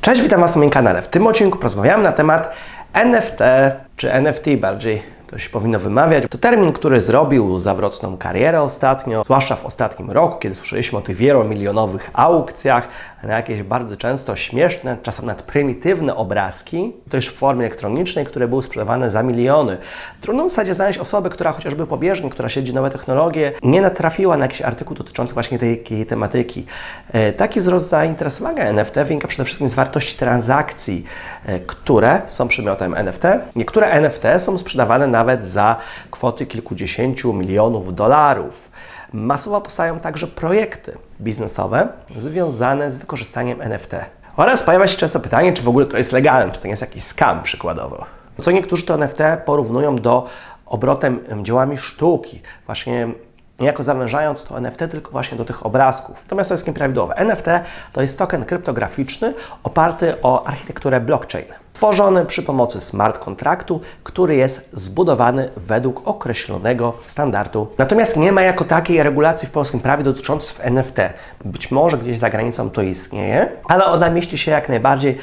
Cześć, witam Was na moim kanale. W tym odcinku porozmawiamy na temat NFT, czy NFT bardziej to się powinno wymawiać. To termin, który zrobił zawrotną karierę ostatnio, zwłaszcza w ostatnim roku, kiedy słyszeliśmy o tych wielomilionowych aukcjach na jakieś bardzo często śmieszne, czasem nawet prymitywne obrazki, to już w formie elektronicznej, które były sprzedawane za miliony. Trudno w zasadzie znaleźć osobę, która chociażby pobieżnie, która siedzi nowe technologie, nie natrafiła na jakiś artykuł dotyczący właśnie tej, tej tematyki. E, taki wzrost zainteresowania NFT wynika przede wszystkim z wartości transakcji, e, które są przedmiotem NFT. Niektóre NFT są sprzedawane nawet za kwoty kilkudziesięciu milionów dolarów. Masowo powstają także projekty biznesowe związane z wykorzystaniem NFT. Oraz pojawia się często pytanie, czy w ogóle to jest legalne, czy to nie jest jakiś scam przykładowo. Co niektórzy to NFT porównują do obrotem dziełami sztuki, właśnie niejako zawężając to NFT tylko właśnie do tych obrazków. Natomiast to jest nieprawidłowe. NFT to jest token kryptograficzny oparty o architekturę blockchain. Tworzony przy pomocy smart kontraktu, który jest zbudowany według określonego standardu. Natomiast nie ma jako takiej regulacji w polskim prawie dotyczącej NFT. Być może gdzieś za granicą to istnieje, ale ona mieści się jak najbardziej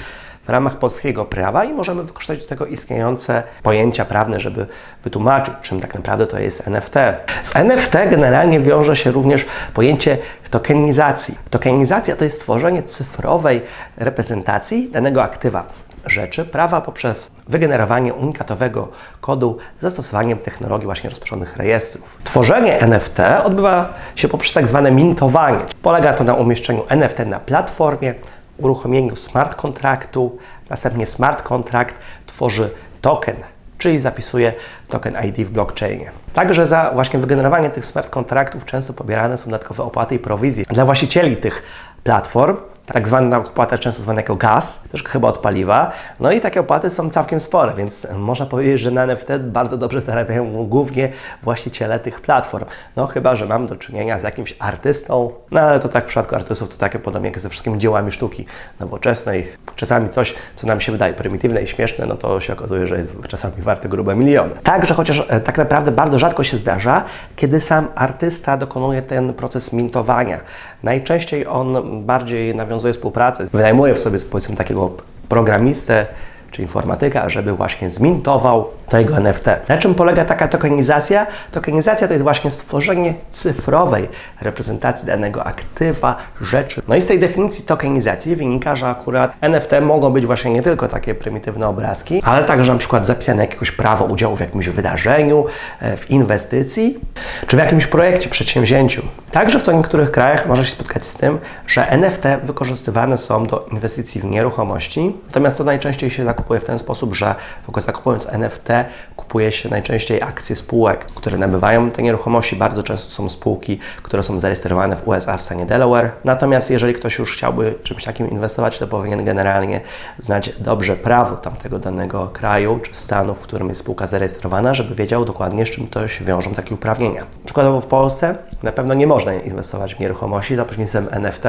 w ramach polskiego prawa i możemy wykorzystać do tego istniejące pojęcia prawne, żeby wytłumaczyć, czym tak naprawdę to jest NFT. Z NFT generalnie wiąże się również pojęcie tokenizacji. Tokenizacja to jest stworzenie cyfrowej reprezentacji danego aktywa rzeczy prawa poprzez wygenerowanie unikatowego kodu z zastosowaniem technologii właśnie rozproszonych rejestrów. Tworzenie NFT odbywa się poprzez tak zwane mintowanie. Polega to na umieszczeniu NFT na platformie, uruchomieniu smart kontraktu, następnie smart kontrakt tworzy token, czyli zapisuje token ID w blockchainie. Także za właśnie wygenerowanie tych smart kontraktów często pobierane są dodatkowe opłaty i prowizje dla właścicieli tych platform, tak zwana opłata często zwana jako gaz, też chyba od paliwa. No i takie opłaty są całkiem spore, więc można powiedzieć, że na NFT bardzo dobrze zarabiają głównie właściciele tych platform. No chyba, że mam do czynienia z jakimś artystą, no ale to tak w przypadku artystów to takie podobnie jak ze wszystkimi dziełami sztuki nowoczesnej. Czasami coś, co nam się wydaje prymitywne i śmieszne, no to się okazuje, że jest czasami warte grube miliony. Także chociaż e, tak naprawdę bardzo rzadko się zdarza, kiedy sam artysta dokonuje ten proces mintowania. Najczęściej on bardziej nawiązuje nawiązuje współpracę, wynajmuje w sobie powiedzmy takiego programistę czy informatyka, żeby właśnie zmintował tego NFT. Na czym polega taka tokenizacja? Tokenizacja to jest właśnie stworzenie cyfrowej reprezentacji danego aktywa, rzeczy. No i z tej definicji tokenizacji wynika, że akurat NFT mogą być właśnie nie tylko takie prymitywne obrazki, ale także na przykład zapisane jakieś prawo udziału w jakimś wydarzeniu, e, w inwestycji, czy w jakimś projekcie, przedsięwzięciu. Także w co niektórych krajach może się spotkać z tym, że NFT wykorzystywane są do inwestycji w nieruchomości, natomiast to najczęściej się zakupuje w ten sposób, że zakupując NFT kupuje się najczęściej akcje spółek, które nabywają te nieruchomości. Bardzo często są spółki, które są zarejestrowane w USA w stanie Delaware. Natomiast jeżeli ktoś już chciałby czymś takim inwestować, to powinien generalnie znać dobrze prawo tamtego danego kraju czy stanu, w którym jest spółka zarejestrowana, żeby wiedział dokładnie, z czym to się wiążą takie uprawnienia. Przykładowo w Polsce na pewno nie można inwestować w nieruchomości za pośrednictwem NFT,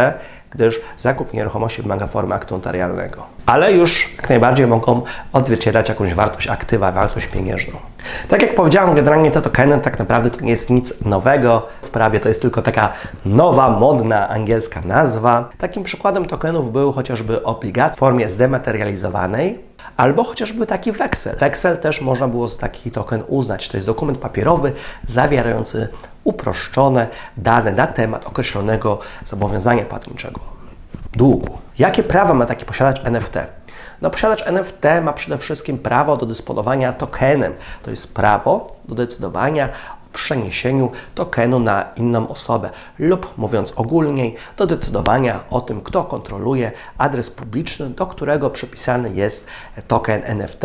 gdyż zakup nieruchomości wymaga formy aktu notarialnego. Ale już jak najbardziej mogą odzwierciedlać jakąś wartość aktywa, wartość pieniężną. Tak jak powiedziałem, generalnie te tokeny tak naprawdę to nie jest nic nowego w prawie, to jest tylko taka nowa, modna angielska nazwa. Takim przykładem tokenów był chociażby obligacja w formie zdematerializowanej, albo chociażby taki weksel. Weksel też można było z taki token uznać. To jest dokument papierowy zawierający uproszczone dane na temat określonego zobowiązania płatniczego, długu. Jakie prawa ma taki posiadacz NFT? No, posiadacz NFT ma przede wszystkim prawo do dysponowania tokenem. To jest prawo do decydowania o przeniesieniu tokenu na inną osobę lub mówiąc ogólniej, do decydowania o tym, kto kontroluje adres publiczny, do którego przypisany jest token NFT.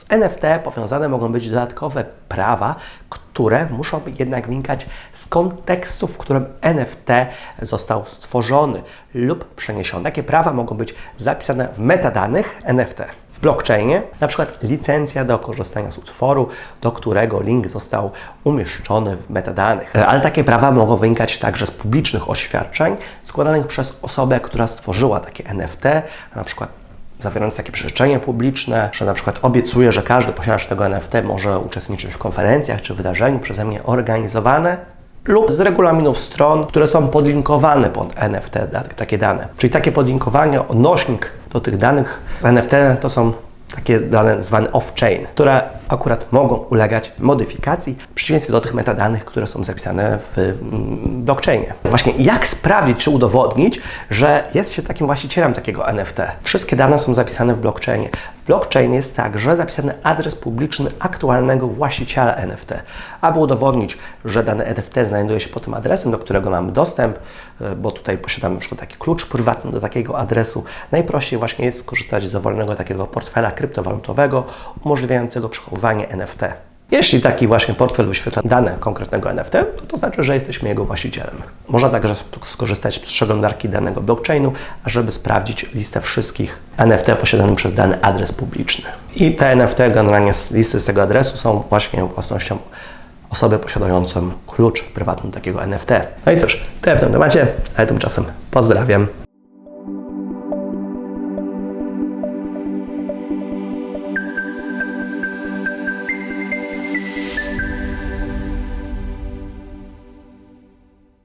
Z NFT powiązane mogą być dodatkowe prawa, które muszą jednak wynikać z kontekstu, w którym NFT został stworzony lub przeniesiony. Takie prawa mogą być zapisane w metadanych NFT. W blockchainie na przykład licencja do korzystania z utworu, do którego link został umieszczony w metadanych. Ale takie prawa mogą wynikać także z publicznych oświadczeń składanych przez osobę, która stworzyła takie NFT, na przykład zawierając takie przyrzeczenie publiczne, że na przykład obiecuje, że każdy posiadacz tego NFT może uczestniczyć w konferencjach czy wydarzeniu przeze mnie organizowane, lub z regulaminów stron, które są podlinkowane pod NFT, takie dane. Czyli takie podlinkowanie, odnośnik do tych danych NFT to są takie dane zwane off-chain, które akurat mogą ulegać modyfikacji, w przeciwieństwie do tych metadanych, które są zapisane w mm, blockchainie. Właśnie jak sprawdzić, czy udowodnić, że jest się takim właścicielem takiego NFT? Wszystkie dane są zapisane w blockchainie. W blockchainie jest także zapisany adres publiczny aktualnego właściciela NFT. Aby udowodnić, że dane NFT znajduje się pod tym adresem, do którego mamy dostęp, e, bo tutaj posiadamy na przykład taki klucz prywatny do takiego adresu, najprościej właśnie jest skorzystać z dowolnego takiego portfela kryptowalutowego umożliwiającego przechowywanie NFT. Jeśli taki właśnie portfel wyświetla dane konkretnego NFT, to, to znaczy, że jesteśmy jego właścicielem. Można także skorzystać z przeglądarki danego blockchainu, ażeby sprawdzić listę wszystkich NFT posiadanych przez dany adres publiczny. I te NFT generalnie z listy z tego adresu są właśnie własnością osoby posiadającą klucz prywatny takiego NFT. No i cóż, tyle w tym temacie, ale tymczasem pozdrawiam.